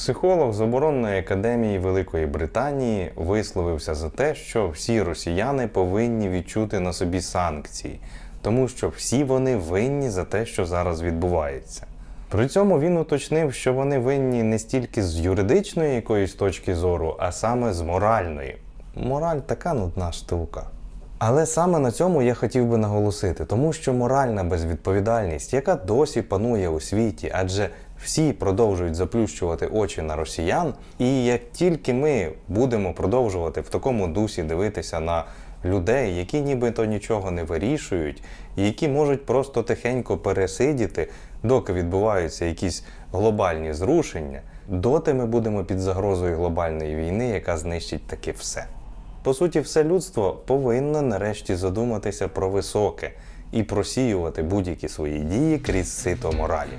Психолог з оборонної академії Великої Британії висловився за те, що всі росіяни повинні відчути на собі санкції, тому що всі вони винні за те, що зараз відбувається. При цьому він уточнив, що вони винні не стільки з юридичної якоїсь точки зору, а саме з моральної. Мораль така нудна штука. Але саме на цьому я хотів би наголосити, тому що моральна безвідповідальність, яка досі панує у світі, адже всі продовжують заплющувати очі на росіян, і як тільки ми будемо продовжувати в такому дусі дивитися на людей, які нібито нічого не вирішують, і які можуть просто тихенько пересидіти, доки відбуваються якісь глобальні зрушення, доти ми будемо під загрозою глобальної війни, яка знищить таки все. По суті, все людство повинно нарешті задуматися про високе і просіювати будь-які свої дії крізь сито моралі.